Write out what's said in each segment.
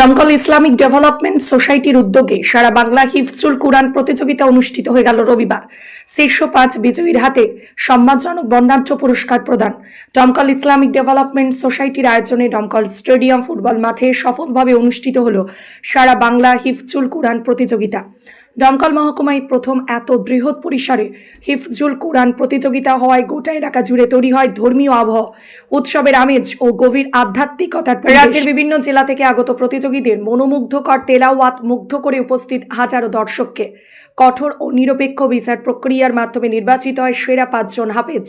দমকল Islamic development সোসাইটির উদ্যোগে সারা বাংলা হিফজুল কুরআন প্রতিযোগিতা অনুষ্ঠিত হয়ে গেল রবিবার। শীর্ষ পাঁচ বিজয়ীর হাতে সম্মানজনক বর্ণাঢ্য পুরস্কার প্রদান। দমকল ইসলামিক ডেভেলপমেন্ট সোসাইটির আয়োজনে দমকল স্টেডিয়াম ফুটবল মাঠে সফলভাবে অনুষ্ঠিত হল সারা বাংলা হিফজুল কুরআন প্রতিযোগিতা। দমকল মহকুমায় প্রথম এত বৃহৎ পরিসরে হিফজুল কুরআন প্রতিযোগিতা হওয়ায় গোটা এলাকা জুড়ে তৈরি হয় ধর্মীয় আবহ। উৎসবের আমেজ ও গভীর আধ্যাত্মিকতার। রাজ্যের বিভিন্ন জেলা থেকে আগত প্রতিযোগীদের মনোমুগ্ধকর তেলাওয়াত মুগ্ধ করে উপস্থিত হাজারো দর্শককে। কঠোর ও নিরপেক্ষ বিচার প্রক্রিয়ার মাধ্যমে নির্বাচিত হয় সেরা পাঁচজন হাফেজ।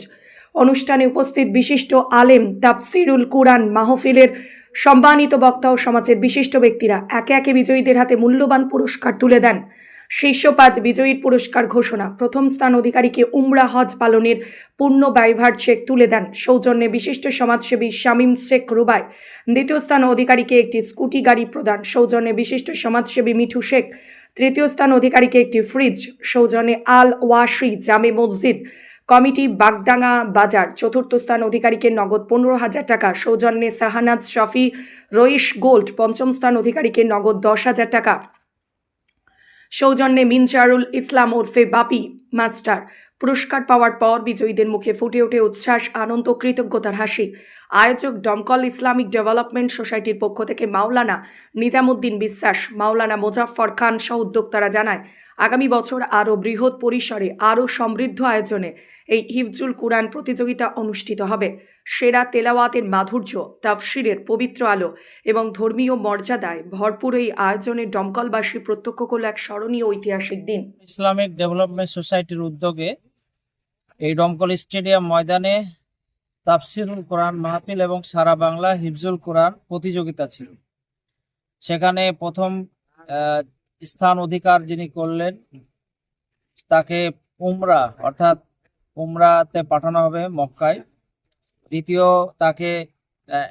অনুষ্ঠানে উপস্থিত বিশিষ্ট আলেম তাফসিরুল কুরআন মাহফিলের সম্মানিত বক্তা ও সমাজের বিশিষ্ট ব্যক্তিরা একে একে বিজয়ীদের হাতে মূল্যবান পুরস্কার তুলে দেন। শীর্ষ পাঁচ বিজয়ীর পুরস্কার ঘোষণা। প্রথম স্থান অধিকারীকে উমরা হজ পালনের পূর্ণ ব্যয়ভার চেক তুলে দেন সৌজন্যে বিশিষ্ট সমাজসেবী শামীম শেখ রুবাই। দ্বিতীয় স্থান অধিকারীকে একটি স্কুটি গাড়ি প্রদান, সৌজন্যে বিশিষ্ট সমাজসেবী মিঠু শেখ। তৃতীয় স্থান অধিকারীকে একটি ফ্রিজ, সৌজন্যে আল ওয়াশি জামে মসজিদ, কমিটি বাগডাঙ্গা বাজার। চতুর্থ স্থান অধিকারীকে নগদ পনেরো হাজার টাকা, সৌজন্যে সাহানাজ শফি, রইশ গোল্ড। পঞ্চম স্থান অধিকারীকে নগদ দশ হাজার টাকা। সৌজন্যে মিনচারুল ইসলাম ওরফে বাপি, মাস্টার। পুরস্কার পাওয়ার পর বিজয়ীদের মুখে ফুটে ওঠে উচ্ছ্বাস, আনন্দ, কৃতজ্ঞতার হাসি। আয়োজক দমকল ইসলামিক ডেভেলপমেন্ট সোসাইটির পক্ষ থেকে মাওলানা নিজামুদ্দিন বিশ্বাস, মাওলানা মোজাফফর খান সহ উদ্যোক্তারা জানায়, আগামী বছর আরও বৃহৎ পরিসরে আরও সমৃদ্ধ আয়োজনে এই হিফজুল কুরআন প্রতিযোগিতা অনুষ্ঠিত হবে। সেরা তেলাওয়াতের মাধুর্য, তাফসিরের পবিত্র আলো এবং ধর্মীয় মর্যাদায় ভরপুর এই আয়োজনে দমকলবাসী প্রত্যক্ষ করল এক স্মরণীয় ঐতিহাসিক দিন। ইসলামিক ডেভেলপমেন্ট সোসাইটির উদ্যোগে এই দমকল স্টেডিয়াম ময়দানে তাফসিরুল কোরআন মাহফিল এবং সারা বাংলা হিফজুল কোরআন প্রতিযোগিতা ছিল। সেখানে প্রথম স্থান অধিকার যিনি করলেন, তাকে উমরা, অর্থাৎ উমরাতে পাঠানো হবে মক্কায়। দ্বিতীয়, তাকে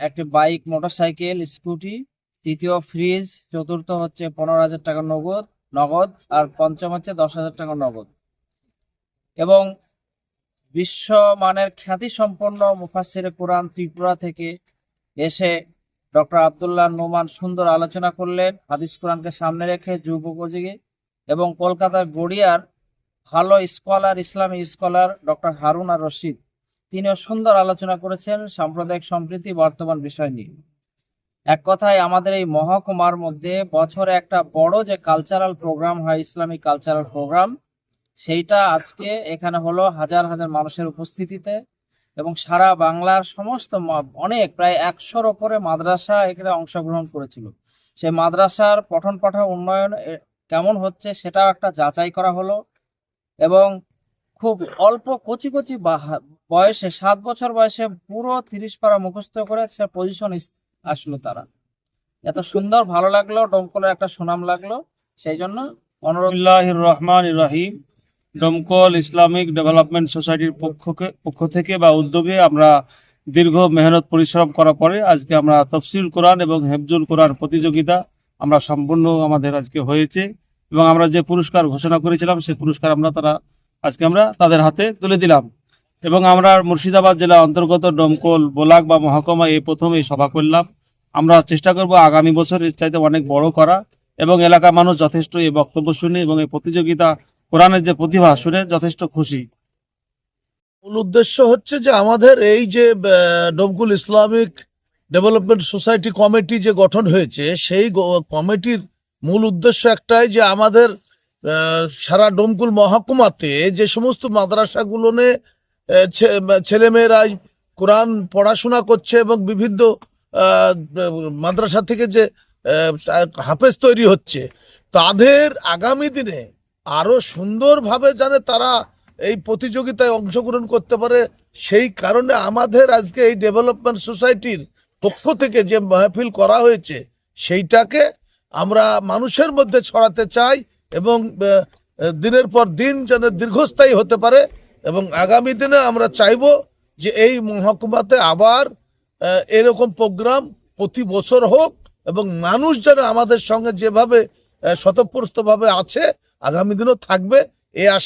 একটি বাইক, মোটরসাইকেল, স্কুটি। তৃতীয়, ফ্রিজ, চতুর্থ হচ্ছে পনেরো হাজার টাকা নগদ নগদ, আর পঞ্চম হচ্ছে দশ হাজার টাকা নগদ। এবং বিশ্বমানের খ্যাতি সম্পন্ন মুফাসির কোরআন ত্রিপুরা থেকে এসে ডক্টর আবদুল্লাহ নোমান সুন্দর আলোচনা করলেন। হাদিস কোরআনকে সামনে রেখে যুব উপযোগী এবং কলকাতার গড়িয়ার ভালো স্কলার, ইসলামী স্কলার ডক্টর হারুন আর রশিদ। তিনিও সুন্দর আলোচনা করেছেন সাম্প্রদায়িক সম্প্রীতি, বর্তমান বিষয় নিয়ে। এক কথায়, আমাদের এই মহকুমার মধ্যে বছরে একটা বড় যে কালচারাল প্রোগ্রাম হয় ইসলামিক কালচারাল প্রোগ্রাম সেইটা আজকে এখানে হলো হাজার হাজার মানুষের উপস্থিতিতে এবং সারা বাংলার সমস্ত অনেক, প্রায় একশোর ওপরে মাদ্রাসা এখানে অংশগ্রহণ করেছিল। সেই মাদ্রাসার পঠন পাঠন উন্নয়ন কেমন হচ্ছে সেটাও একটা যাচাই করা হলো এবং খুব অল্প কচি কচি বয়সে, সাত বছর বয়সে পুরো তিরিশ পারা মুখস্থ করে সে পজিশন আসলো তারা। এত সুন্দর, ভালো লাগল, ডমকলের একটা সুনাম লাগল, সেই জন্য অনুরোধ রহমান রহিম। দমকল, ইসলামিক ডেভেলপমেন্ট সোসাইটির পক্ষকে পক্ষ থেকে বা উদ্যোগে আমরা দীর্ঘ মেহনত পরিশ্রম করার পরে আজকে আমরা তফসিল কোরআন এবং হেফজুল কোরআন প্রতিযোগিতা আমরা সম্পূর্ণ আমাদের আজকে হয়েছে এবং আমরা যে পুরস্কার ঘোষণা করেছিলাম, সেই পুরস্কার আমরা তারা আজকে আমরা তাদের হাতে তুলে দিলাম। এবং আমরা মুর্শিদাবাদ জেলা অন্তর্গত ডমকল বোলাক বা মহকুমা এই প্রথম এই সভা করলাম। আমরা চেষ্টা করব আগামী বছর এর চাইতে অনেক বড় করা এবং এলাকার মানুষ যথেষ্ট এই বক্তব্য শুনে এবং এই প্রতিযোগিতা কোরআনের যে প্রতিভা শুনে যথেষ্ট খুশি। মূল উদ্দেশ্য হচ্ছে যে আমাদের এই যে ah, Islamic development society committee যে গঠন হয়েছে সেই কমিটির মূল উদ্দেশ্য একটাই যে আমাদের সারা ডোমকুল মহকুমাতে যে সমস্ত মাদ্রাসাগুলোনে ছেলেমেয়েরা কোরআন পড়াশোনা করছে এবং বিভিন্ন মাদ্রাসা থেকে যে হাফেজ তৈরি হচ্ছে তাদের আগামী দিনে আরও সুন্দরভাবে জানে তারা এই প্রতিযোগিতায় অংশগ্রহণ করতে পারে সেই কারণে আমাদের আজকে এই ডেভেলপমেন্ট সোসাইটির পক্ষ থেকে যে মাহফিল করা হয়েছে সেইটাকে আমরা মানুষের মধ্যে ছড়াতে চাই এবং দিনের পর দিন যেন দীর্ঘস্থায়ী হতে পারে এবং আগামী দিনে আমরা চাইব যে এই মহকুমাতে আবার এরকম প্রোগ্রাম প্রতি বছর হোক এবং মানুষ যেন আমাদের সঙ্গে যেভাবে আহ, স্বতঃস্ফূর্তভাবে আছে আগামী দিনও থাকবে এ আশা